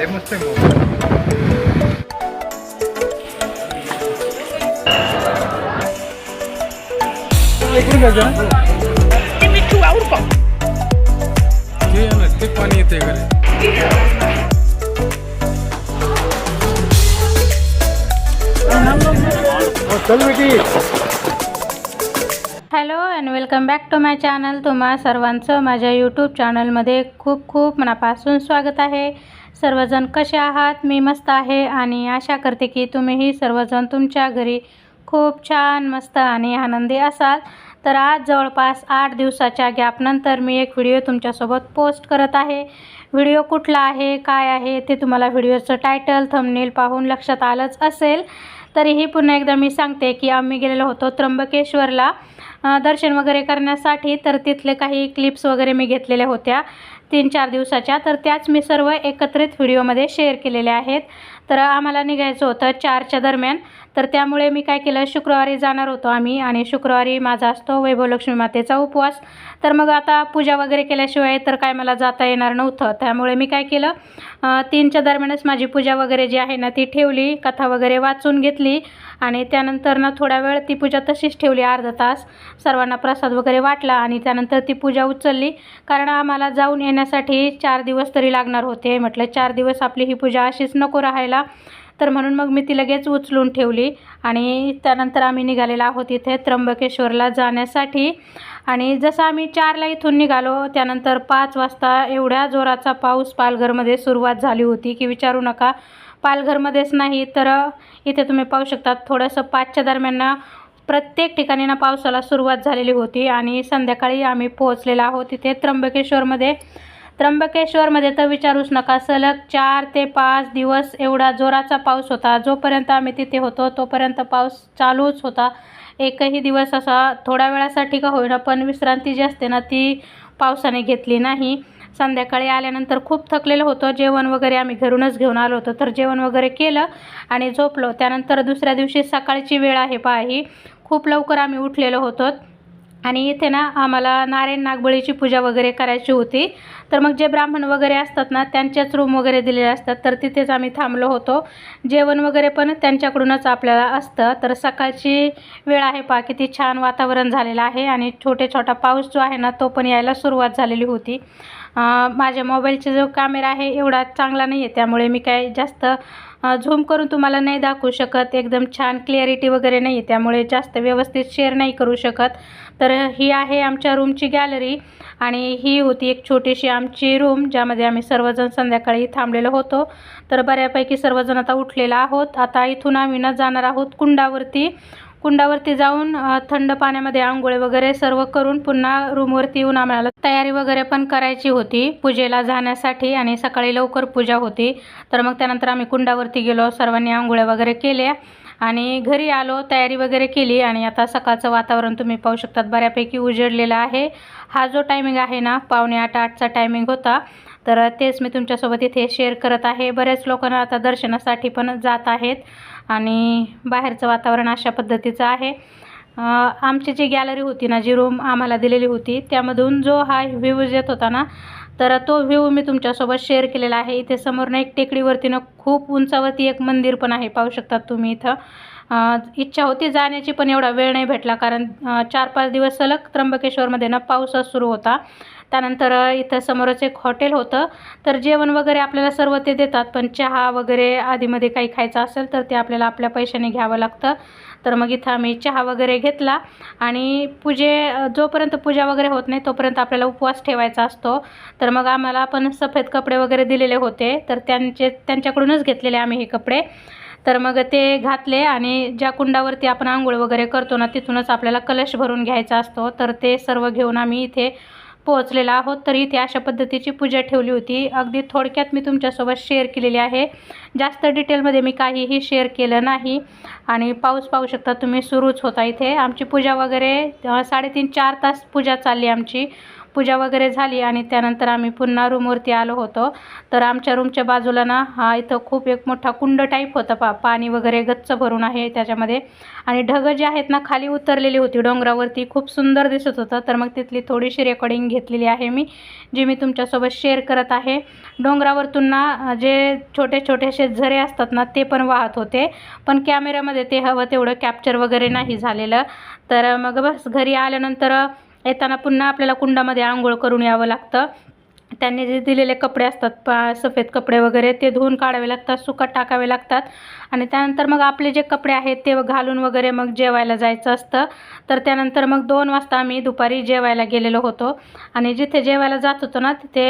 लय मस्त ते पाणी येते घरी हो, चल बेटी. And welcome back to my channel तुम्हा सर्वांचं माझ्या यूट्यूब चॅनलमध्ये खूप खूप मनापासून स्वागत आहे. सर्वजण कसे आहात? मी मस्त आहे आणि आशा करते की तुम्हीही सर्वजण तुमच्या घरी खूप छान मस्त आणि आनंदी असाल. तर आज जवळपास आठ दिवसाच्या गॅपनंतर मी एक व्हिडिओ तुमच्यासोबत पोस्ट करत आहे. व्हिडिओ कुठला आहे? काय आहे? ते तुम्हाला व्हिडिओचं टायटल थंबनेल पाहून लक्षात आलंच असेल. तरीही पुन्हा एकदा मी सांगते की आम्ही गेलेलो होतो त्र्यंबकेश्वरला दर्शन वगैरे करण्यासाठी. तर तिथले काही क्लिप्स वगैरे मी घेतलेल्या होत्या तीन चार दिवसाच्या. तर त्याच मी सर्व एकत्रित व्हिडिओमध्ये शेअर केलेल्या आहेत. तर आम्हाला निघायचं होतं चारच्या दरम्यान. तर त्यामुळे मी काय केलं शुक्रवारी जाणार होतो आम्ही आणि शुक्रवारी माझा असतो वैभवलक्ष्मी मातेचा उपवास. तर मग आता पूजा वगैरे केल्याशिवाय तर काय मला जाता येणार नव्हतं. त्यामुळे मी काय केलं तीनच्या दरम्यानच माझी पूजा वगैरे जी आहे ना ती ठेवली कथा वगैरे वाचून घेतली आणि त्यानंतर ना थोडा वेळ ती पूजा तशीच ठेवली अर्धा तास. सर्वांना प्रसाद वगैरे वाटला आणि त्यानंतर ती पूजा उचलली. कारण आम्हाला जाऊन येण्यासाठी चार दिवस तरी लागणार होते. म्हटलं चार दिवस आपली ही पूजा अशीच नको राहायला. तर म्हणून मग मी ती लगेच उचलून ठेवली आणि त्यानंतर आम्ही निघालेलो आहोत इथे त्र्यंबकेश्वरला जाण्यासाठी. आणि जसं आम्ही चारला इथून निघालो त्यानंतर पाच वाजता एवढ्या जोराचा पाऊस पालघरमध्ये सुरुवात झाली होती की विचारू नका. पालघरमध्येच नाही तर इथे तुम्ही पाहू शकता थोडंसं पाचच्या दरम्यान प्रत्येक ठिकाणी ना पावसाला सुरुवात झालेली होती. आणि संध्याकाळी आम्ही पोहोचलेलो आहोत इथे त्र्यंबकेश्वरमध्ये. त्र्यंबकेश्वरमध्ये तर विचारूच नका. सलग चार ते पाच दिवस एवढा जोराचा पाऊस होता. जोपर्यंत आम्ही तिथे होतो तोपर्यंत पाऊस चालूच होता. एकही दिवस असा थोड्या वेळासाठी का होईना पण विश्रांती जी असते ना ती पावसाने घेतली नाही. संध्याकाळी आल्यानंतर खूप थकलेलं होतं. जेवण वगैरे आम्ही घरूनच घेऊन आलो होतो. तर जेवण वगैरे केलं आणि झोपलो. त्यानंतर दुसऱ्या दिवशी सकाळची वेळ आहे पहा. ही खूप लवकर आम्ही उठलेलो होतो. आणि इथे ना आम्हाला नारायण नागबळीची पूजा वगैरे करायची होती. तर मग जे ब्राह्मण वगैरे असतात ना त्यांच्याच रूम वगैरे दिलेले असतात. तर तिथेच आम्ही थांबलो होतो. जेवण वगैरे पण त्यांच्याकडूनच आपल्याला असतं. तर सकाळची वेळ आहे पहा किती छान वातावरण झालेलं आहे. आणि छोटे छोटा पाऊस जो आहे ना तो पण यायला सुरुवात झालेली होती. माझ्या मोबाईलचा जो कॅमेरा आहे एवढा चांगला नाही आहे त्यामुळे मी काय जास्त झूम करून तुम्हाला नाही दाखवू शकत. एकदम छान क्लिअरिटी वगैरे नाही आहे त्यामुळे जास्त व्यवस्थित शेअर नाही करू शकत. तर ही आहे आमच्या रूमची गॅलरी आणि ही होती एक छोटीशी आमची रूम ज्यामध्ये आम्ही सर्वजण संध्याकाळी थांबलेलो होतो. तर बऱ्यापैकी सर्वजण आता उठलेला आहोत. आता इथून आम्ही ना जाणार आहोत कुंडावरती. कुंडावरती जाऊन थंड पाण्यामध्ये आंघोळ वगैरे सर्व करून पुन्हा रूमवरती येऊन आम्हाला तयारी वगैरे पण करायची होती. पूजेला जाण्यासाठी आणि सकाळी लवकर पूजा होती. तर मग त्यानंतर आम्ही कुंडावरती गेलो. सर्वांनी आंघोळ्या वगैरे केल्या आणि घरी आलो तयारी वगैरे केली आणि आता सकाळचं वातावरण तुम्ही पाहू शकतात. बऱ्यापैकी उजडलेलं आहे. हा जो टायमिंग आहे ना पावणे आठ आठचा टायमिंग होता. तर तेच मी तुमच्यासोबत इथे शेअर करत आहे. बऱ्याच लोकांना आता दर्शनासाठी पण जात आहेत आणि बाहेरचं वातावरण अशा पद्धतीचं आहे. आमची जी गॅलरी होती ना जी रूम आम्हाला दिलेली होती त्यामधून जो हा व्ह्यू येत होता ना तर तो व्ह्यू मी तुमच्यासोबत शेअर केलेला आहे. इथे समोरनं एक टेकडीवरती ना खूप उंचावरती एक मंदिर पण आहे पाहू शकतात तुम्ही इथं. इच्छा होती जाण्याची पण एवढा वेळ नाही भेटला कारण चार पाच दिवस सलग त्र्यंबकेश्वरमध्ये ना पाऊसच सुरू होता. त्यानंतर इथं समोरच एक हॉटेल होतं. तर जेवण वगैरे आपल्याला सर्व ते देतात पण चहा वगैरे आधीमध्ये काही खायचं असेल तर ते आपल्याला आपल्या पैशाने घ्यावं लागतं. तर मग इथं आम्ही चहा वगैरे घेतला आणि पूजे जोपर्यंत पूजा वगैरे होत नाही तोपर्यंत आपल्याला उपवास ठेवायचा असतो. तर मग आम्हाला पण सफेद कपडे वगैरे दिलेले होते. तर त्यांचे त्यांच्याकडूनच घेतलेले आम्ही हे कपडे. तर मग ते घातले आणि ज्या कुंडावरती आपण आंघोळ वगैरे करतो ना तिथूनच आपल्याला कलश भरून घ्यायचा असतो. तर ते सर्व घेऊन आम्ही इथे पोहोचलेला आहोत. तर इथे अशा पद्धतीची पूजा ठेवली होती. अगदी थोडक्यात मी तुमच्यासोबत शेअर केलेली आहे. जास्त डिटेलमध्ये मी काहीही शेअर केलं नाही. आणि पाऊस पाहू शकता तुम्ही सुरूच होता इथे. आमची पूजा वगैरे साडेतीन चार तास पूजा चालली आमची. पूजा वगैरे झाली आणि त्यानंतर आम्ही पुन्हा रूमवरती आलो होतो. तर आमच्या रूमच्या बाजूला ना हा इथं खूप एक मोठा कुंड टाईप होता पा पाणी वगैरे गच्च भरून आहे त्याच्यामध्ये. आणि ढगं जे आहेत ना खाली उतरलेली होती डोंगरावरती. खूप सुंदर दिसत होतं. तर मग तिथली थोडीशी रेकॉर्डिंग घेतलेली आहे मी जी मी तुमच्यासोबत शेअर करत आहे. डोंगरावरतून ना जे छोटे छोटेसे झरे असतात ना ते पण वाहत होते. पण कॅमेऱ्यामध्ये ते हवं तेवढं कॅप्चर वगैरे नाही झालेलं. तर मग बस घरी आल्यानंतर येताना पुन्हा आपल्याला कुंडामध्ये आंघोळ करून यावं लागतं. त्यांनी जे दिलेले कपडे असतात पा सफेद कपडे वगैरे ते धुवून काढावे लागतात सुकत टाकावे लागतात. आणि त्यानंतर मग आपले जे कपडे आहेत ते घालून वगैरे मग जेवायला जायचं असतं. तर त्यानंतर मग दोन वाजता आम्ही दुपारी जेवायला गेलेलो होतो. आणि जिथे जेवायला जात होतो ना तिथे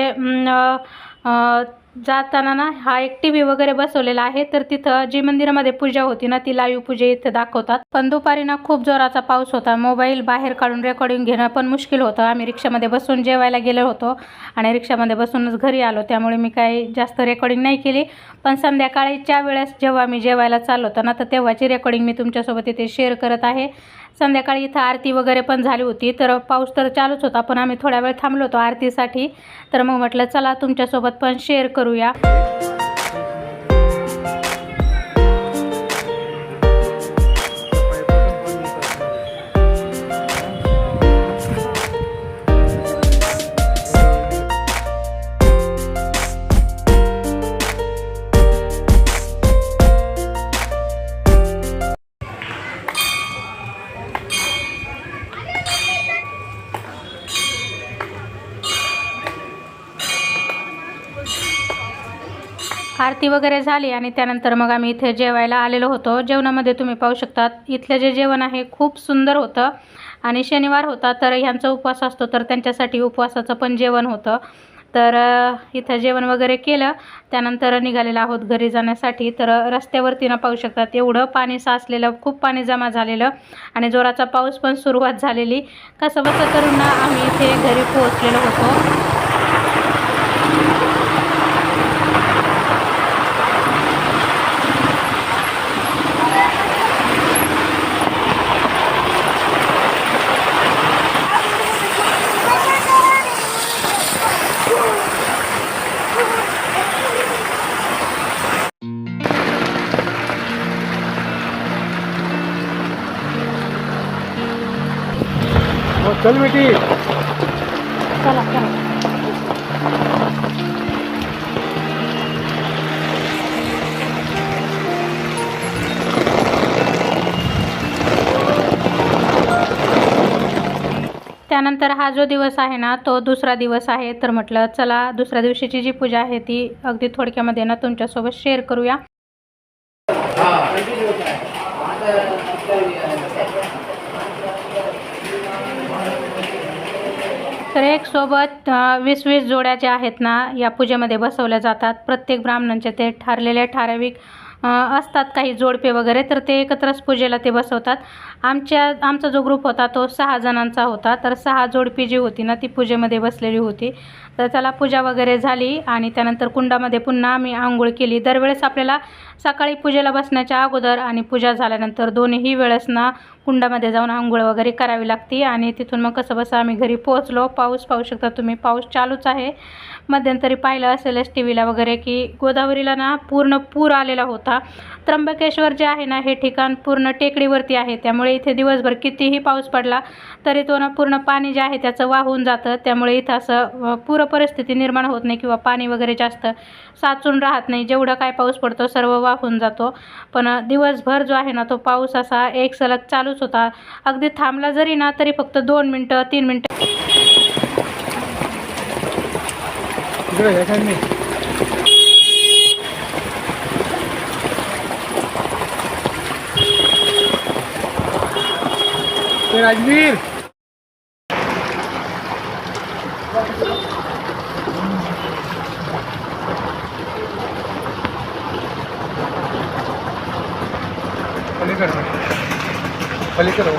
जाताना ना हा एक टी व्ही वगैरे बसवलेला आहे. तर तिथं जी मंदिरामध्ये पूजा होती ना ती लाईव्ह पूजे इथे दाखवतात. पण दुपारी ना खूप जोराचा पाऊस होता. मोबाईल बाहेर काढून रेकॉर्डिंग घेणं पण मुश्किल होतं. आम्ही रिक्षामध्ये बसून जेवायला गेलो होतो आणि रिक्षामध्ये बसूनच घरी आलो. त्यामुळे मी काही जास्त रेकॉर्डिंग नाही केली. पण संध्याकाळीच्या वेळेस जेव्हा मी जेवायला चाललो होतो ना तर तेव्हाची रेकॉर्डिंग मी तुमच्यासोबत इथे शेअर करत आहे. संध्याकाळी इथं आरती वगैरे पण झाली होती. तर पाऊस तर चालूच होता पण आम्ही थोड्या वेळ थांबलो होतो आरतीसाठी. तर मग म्हटलं चला तुमच्यासोबत पण शेअर करूया. आरती वगैरे झाली आणि त्यानंतर मग आम्ही इथे जेवायला आलेलो होतो. जेवणामध्ये तुम्ही पाहू शकतात इथलं जे जेवण आहे खूप सुंदर होतं आणि शनिवार होता तर ह्यांचा उपवास असतो तर त्यांच्यासाठी उपवासाचं पण जेवण होतं. तर इथं जेवण वगैरे केलं त्यानंतर निघालेलं आहोत घरी जाण्यासाठी. तर रस्त्यावरती ना पाहू शकतात एवढं पाणी साचलेलं खूप पाणी जमा झालेलं आणि जोराचा पाऊस पण सुरुवात झालेली. कसं बसं करून ना आम्ही इथे घरी पोहोचलेलो होतो. चल बेटी. चला चला. त्यानंतर हा जो दिवस आहे ना तो दुसरा दिवस आहे. तर म्हटलं चला दुसऱ्या दिवशीची जी पूजा आहे ती अगदी थोडक्यामध्ये ना तुमच्यासोबत शेअर करूया. तर एक सोबत वीस वीस जोड्या ज्या आहेत ना या पूजेमध्ये बसवल्या जातात. प्रत्येक ब्राह्मणांचे ते ठरलेल्या ठराविक असतात काही जोडपे वगैरे तर ते एकत्रच पूजेला ते बसवतात. आमच्या आमचा जो ग्रुप होता तो सहा जणांचा होता. तर सहा जोडपी जी होती ना ती पूजेमध्ये बसलेली होती. तर त्याला पूजा वगैरे झाली आणि त्यानंतर कुंडामध्ये पुन्हा आम्ही आंघोळ केली. दरवेळेस आपल्याला सकाळी पूजेला बसण्याच्या अगोदर आणि पूजा झाल्यानंतर दोन्ही वेळेस ना कुंडामध्ये जाऊन आंघोळ वगैरे करावी लागते. आणि तिथून मग कसं बसं आम्ही घरी पोहोचलो. पाऊस पाहू शकता तुम्ही पाऊस चालूच आहे. मध्यंतरी पाहिलं असेलच टी व्हीला वगैरे की गोदावरीला ना पूर्ण पूर आलेला होता. त्र्यंबकेश्वर जे आहे ना हे ठिकाण पूर्ण टेकडीवरती आहे. त्यामुळे इथे दिवसभर कितीही पाऊस पडला तरी तो ना पूर्ण पाणी जे आहे त्याचं वाहून जातं. त्यामुळे इथं असं पूर परिस्थिती निर्माण होत नाही किंवा पाणी वगैरे जास्त साचून राहत नाही. जेवढा काय पाऊस पडतो सर्व वाहून जातो. पण दिवसभर जो आहे ना तो पाऊस असा एक सलग चालूच होता. अगदी थांबला जरी ना तरी फक्त दोन मिनटं तीन मिनटं इकडे या साईडने ते राजवीर पलीकडे पलीकडे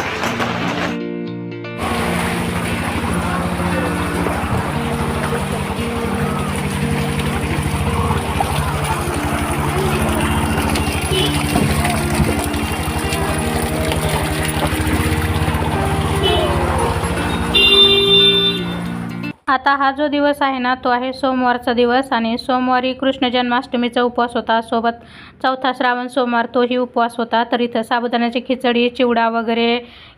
आता हा जो दिवस आहे ना तो आहे सोमवारचा दिवस आणि सोमवारी कृष्ण जन्माष्टमीचा उपवास होता. सोबत चौथा श्रावण सोमवार तोही उपवास होता. तर इथं साबुदाण्याची खिचडी चिवडा वगैरे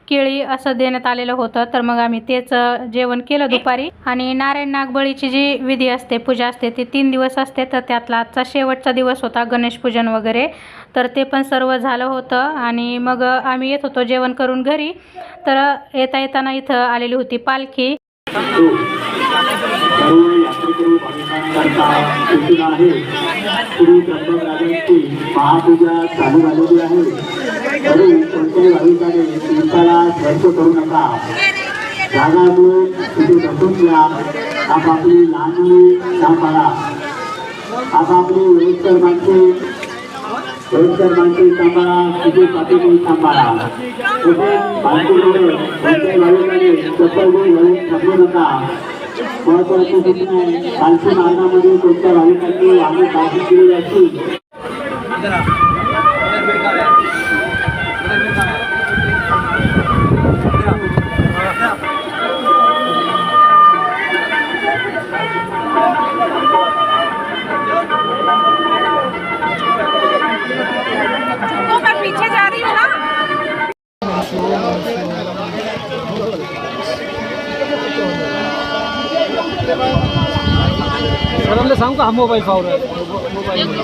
केळी असं देण्यात आलेलं होतं. तर मग आम्ही तेच जेवण केलं दुपारी. आणि नारायण नागबळीची जी विधी असते पूजा असते ती तीन दिवस असते. तर त्यातला आजचा शेवटचा दिवस होता गणेश पूजन वगैरे. तर ते पण सर्व झालं होतं. आणि मग आम्ही येत होतो जेवण करून घरी. तर येता येताना इथं आलेली होती पालखी. सर्व यात्रेकरू भाविकांकरता सूचना आहे श्री त्र्यंबकराजांची महापूजा चालू झालेली आहे तरी कोणत्याही भाविकाने तीर्थाला स्पर्श करू नका जागा मिळून तिथे बसून घ्या आपापली लहान मुली सांभाळा आपापली वयस्कर माणसे वयस्कर माणसे सांभाळा तिथे पाठीमुळे सांभाळा तसेच पालखीमध्ये कोणत्याही भाविकाने चप्पल घालून थांबू नका महत्वाची सूचना आहे पालखी मार्गामध्ये कोणत्या भाविकांनी वाहने पार्किंग केलेली असतील तो मैं पीछे जा रही हूँ ना। सांगू का हा मोबाईल पावर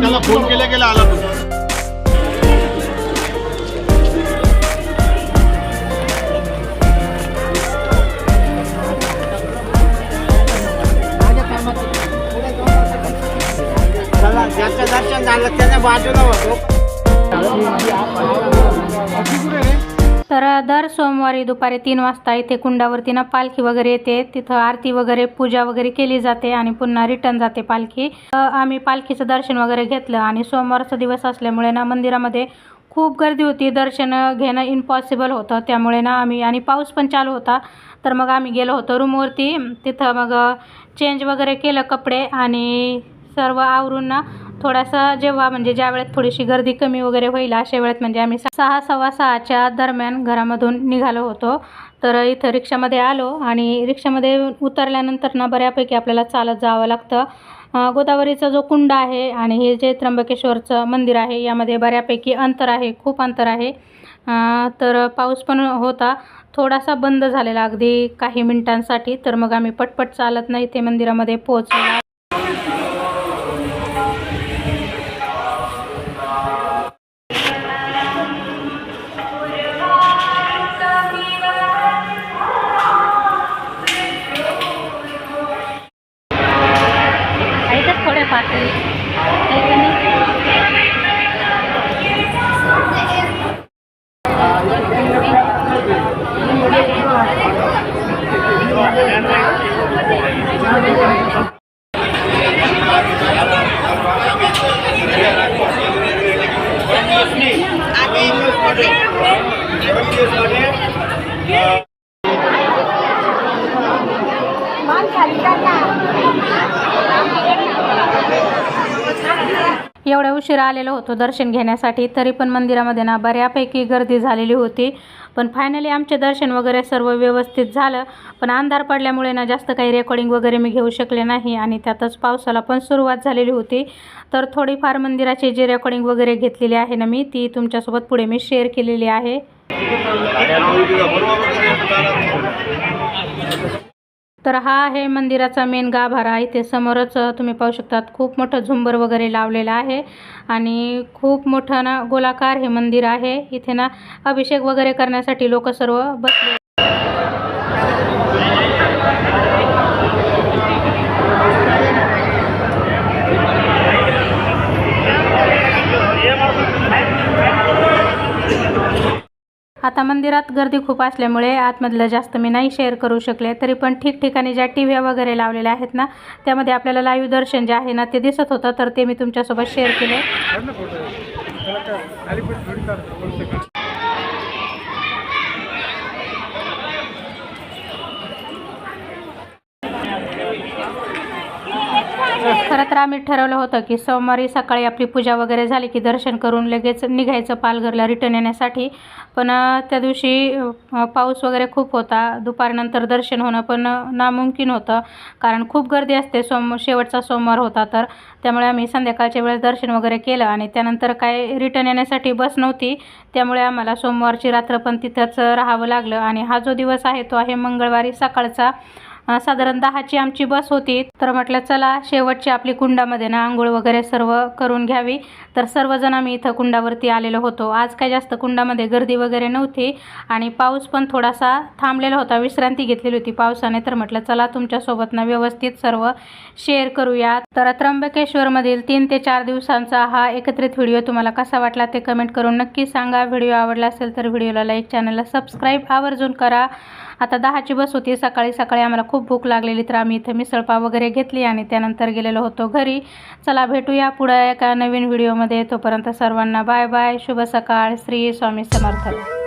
त्याला फोन केल्या गेला आला तो. ज्याचं दर्शन झालं त्याने बाजूला होतो. तर दर सोमवारी दुपारी तीन वाजता इथे कुंडावरती ना पालखी वगैरे येते. तिथं आरती वगैरे पूजा वगैरे केली जाते आणि पुन्हा रिटर्न जाते पालखी. आम्ही पालखीचं दर्शन वगैरे घेतलं आणि सोमवारचा दिवस असल्यामुळे ना मंदिरामध्ये खूप गर्दी होती. दर्शन घेणं इम्पॉसिबल होतं. त्यामुळे ना आम्ही आणि पाऊस पण चालू होता. तर मग आम्ही गेलो होतो रूमवरती तिथं मग चेंज वगैरे केलं कपडे आणि सर्व आवरून ना थोडासा जेव्हा म्हणजे ज्या वेळेत थोडीशी गर्दी कमी वगैरे होईल अशा वेळेत म्हणजे आम्ही सहा सव्वा सहाच्या दरम्यान घरामधून निघालो होतो. तर इथं रिक्षामध्ये आलो आणि रिक्षामध्ये उतरल्यानंतर ना बऱ्यापैकी आपल्याला चालत जावं लागतं. गोदावरीचा जो कुंड आहे आणि हे जे त्र्यंबकेश्वरचं मंदिर आहे यामध्ये बऱ्यापैकी अंतर आहे खूप अंतर आहे. तर पाऊस पण होता. थोडासा बंद झालेला अगदी काही मिनिटांसाठी तर मग आम्ही पटपट चालत नाही ते मंदिरामध्ये पोहोचलो. Grazie. एवढ्या उशिरा आलेलो होतो दर्शन घेण्यासाठी तरी पण मंदिरामध्ये ना बऱ्यापैकी गर्दी झालेली होती. पण फायनली आमचे दर्शन वगैरे सर्व व्यवस्थित झालं. पण अंधार पडल्यामुळे ना जास्त काही रेकॉर्डिंग वगैरे मी घेऊ शकले नाही आणि त्यातच पावसाला पण सुरुवात झालेली होती. तर थोडीफार मंदिराची जी रेकॉर्डिंग वगैरे घेतलेली आहे ना मी ती तुमच्यासोबत पुढे मी शेअर केलेली आहे. तर हा आहे मंदिराचा मेन गाभारा. इथे समोरच तुम्ही पाहू शकतात खूप मोठं झुंबर वगैरे लावलेलं आहे आणि खूप मोठं ना गोलाकार हे मंदिर आहे. इथे ना अभिषेक वगैरे करण्यासाठी लोक सर्व बसले आता मंदिरात गर्दी खूप असल्यामुळे आतमधलं जास्त मी नाही शेअर करू शकले तरी पण ठिकठिकाणी ज्या टी व्ह्या वगैरे लावलेल्या आहेत ना त्यामध्ये आपल्याला लाईव्ह दर्शन जे आहे ना ते दिसत होतं तर ते मी तुमच्यासोबत शेअर केले काढ ना फोटो त्याला काय आली पण थोडी काढतो दोन सेकंड खरं तर आम्ही ठरवलं होतं की सोमवारी सकाळी आपली पूजा वगैरे झाली की दर्शन करून लगेच निघायचं पालघरला रिटर्न येण्यासाठी. पण त्या दिवशी पाऊस वगैरे खूप होता. दुपारनंतर दर्शन होणं पण नामुमकिन होतं. कारण खूप गर्दी असते. सोम शेवटचा सोमवार होता तर. त्यामुळे आम्ही संध्याकाळच्या वेळेस दर्शन वगैरे केलं आणि त्यानंतर काय रिटर्न येण्यासाठी बस नव्हती. त्यामुळे आम्हाला सोमवारची रात्र पण तिथंच राहावं लागलं. आणि हा जो दिवस आहे तो आहे मंगळवारी सकाळचा. साधारण दहाची आमची बस होती. तर म्हटलं चला शेवटची आपली कुंडामध्ये ना आंघोळ वगैरे सर्व करून घ्यावी. तर सर्वजण आम्ही इथं कुंडावरती आलेलो होतो. आज काय जास्त कुंडामध्ये गर्दी वगैरे नव्हती आणि पाऊस पण थोडासा थांबलेला होता. विश्रांती घेतलेली होती पावसाने. तर म्हटलं चला तुमच्यासोबत ना व्यवस्थित सर्व शेअर करूया. तर त्र्यंबकेश्वरमधील तीन ते चार दिवसांचा हा एकत्रित व्हिडिओ तुम्हाला कसा वाटला ते कमेंट करून नक्की सांगा. व्हिडिओ आवडला असेल तर व्हिडिओला लाईक चॅनलला सबस्क्राईब आवर्जून करा. आता दहाची बस होती. सकाळी सकाळी आम्हाला खूप भूक लागलेली तर आम्ही इथे मिसळपाव वगैरे घेतली आणि त्यानंतर गेलेलो होतो घरी. चला भेटूया पुढे एका नवीन व्हिडिओमध्ये. तोपर्यंत सर्वांना बाय बाय शुभ सकाळ. श्री स्वामी समर्थ.